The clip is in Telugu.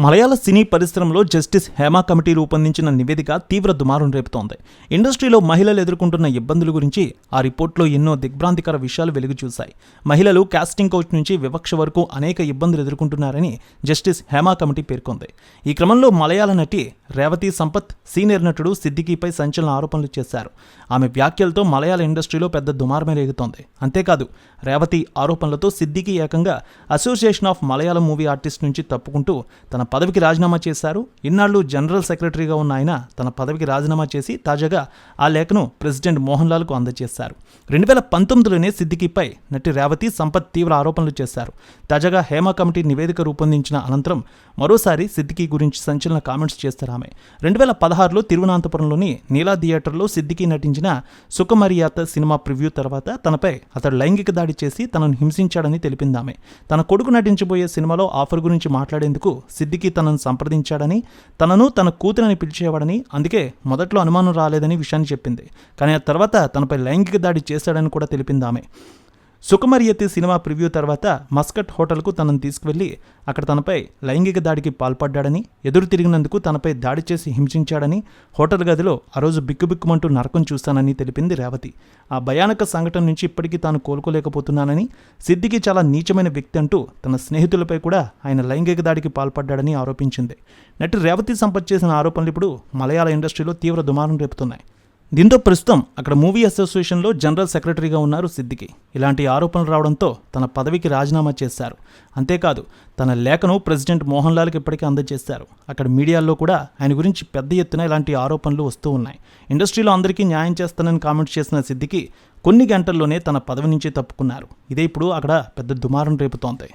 మలయాళ సినీ పరిశ్రమలో జస్టిస్ హేమా కమిటీ రూపొందించిన నివేదిక తీవ్ర దుమారం రేపుతోంది. ఇండస్ట్రీలో మహిళలు ఎదుర్కొంటున్న ఇబ్బందుల గురించి ఆ రిపోర్ట్లో ఎన్నో దిగ్భ్రాంతికర విషయాలు వెలుగు చూశాయి. మహిళలు కాస్టింగ్ కౌచ్ నుంచి వివక్ష వరకు అనేక ఇబ్బందులు ఎదుర్కొంటున్నారని జస్టిస్ హేమా కమిటీ పేర్కొంది. ఈ క్రమంలో మలయాళ నటి రేవతి సంపత్ సీనియర్ నటుడు సిద్దికీపై సంచలన ఆరోపణలు చేశారు. ఆమె వ్యాఖ్యలతో మలయాళ ఇండస్ట్రీలో పెద్ద దుమారమే రేగుతోంది. అంతేకాదు రేవతి ఆరోపణలతో సిద్దికి ఏకంగా association of Malayalam movie artist నుంచి తప్పుకుంటూ తన పదవికి రాజీనామా చేశారు. ఇన్నాళ్ళు జనరల్ సెక్రటరీగా ఉన్న ఆయన తన పదవికి రాజీనామా చేసి తాజాగా ఆ లేఖను ప్రెసిడెంట్ మోహన్ లాల్కు అందజేశారు. రెండు వేల పంతొమ్మిదిలోనే సిద్దికీపై నటి రేవతి సంపత్ తీవ్ర ఆరోపణలు చేశారు. తాజాగా హేమ కమిటీ నివేదిక రూపొందించిన అనంతరం మరోసారి సిద్దికీ గురించి సంచలన కామెంట్స్ చేస్తారు ఆమె. రెండు వేల పదహారులో తిరువనంతపురంలోని నీలా థియేటర్లో సిద్దికీ నటించిన సుఖమర్యాత సినిమా ప్రివ్యూ తర్వాత తనపై అతడు లైంగిక దాడి చేసి తనను హింసించాడని తెలిపిందామె తన కొడుకు నటించబోయే సినిమాలో ఆఫర్ గురించి మాట్లాడేందుకు సిద్దికీ తనను సంప్రదించాడని తనను తన కూతురని పిలిచేవాడని అందుకే మొదట్లో అనుమానం రాలేదని విషయాన్ని చెప్పింది. కానీ ఆ తర్వాత తనపై లైంగిక దాడి చేశాడని కూడా తెలిపింది ఆమె. సుకుమరియతి సినిమా ప్రివ్యూ తర్వాత మస్కట్ హోటల్కు తనను తీసుకువెళ్ళి అక్కడ తనపై లైంగిక దాడికి పాల్పడ్డాడని ఎదురు తిరిగినందుకు తనపై దాడి చేసి హింసించాడని హోటల్ గదిలో ఆ రోజు బిక్కుబిక్కుమంటూ నరకం చూస్తానని తెలిపింది రేవతి. ఆ భయానక సంఘటన నుంచి ఇప్పటికీ తాను కోలుకోలేకపోతున్నానని సిద్దికి చాలా నీచమైన వ్యక్తి అంటూ తన స్నేహితులపై కూడా ఆయన లైంగిక దాడికి పాల్పడ్డాడని ఆరోపించింది. నటి రేవతి సంపత్ చేసిన ఆరోపణలు ఇప్పుడు మలయాళ ఇండస్ట్రీలో తీవ్ర దుమారం రేపుతున్నాయి. దీంతో ప్రస్తుతం అక్కడ మూవీ అసోసియేషన్లో జనరల్ సెక్రటరీగా ఉన్నారు సిద్దికి. ఇలాంటి ఆరోపణలు రావడంతో తన పదవికి రాజీనామా చేశారు. అంతేకాదు తన లేఖను ప్రెసిడెంట్ మోహన్ లాల్కి ఇప్పటికే అందజేశారు. అక్కడ మీడియాలో కూడా ఆయన గురించి పెద్ద ఎత్తున ఇలాంటి ఆరోపణలు వస్తూ ఉన్నాయి. ఇండస్ట్రీలో అందరికీ న్యాయం చేస్తానని కామెంట్ చేసిన సిద్దికి కొన్ని గంటల్లోనే తన పదవి నుంచి తప్పుకున్నారు. ఇదే ఇప్పుడు అక్కడ పెద్ద దుమారం రేపుతోంది.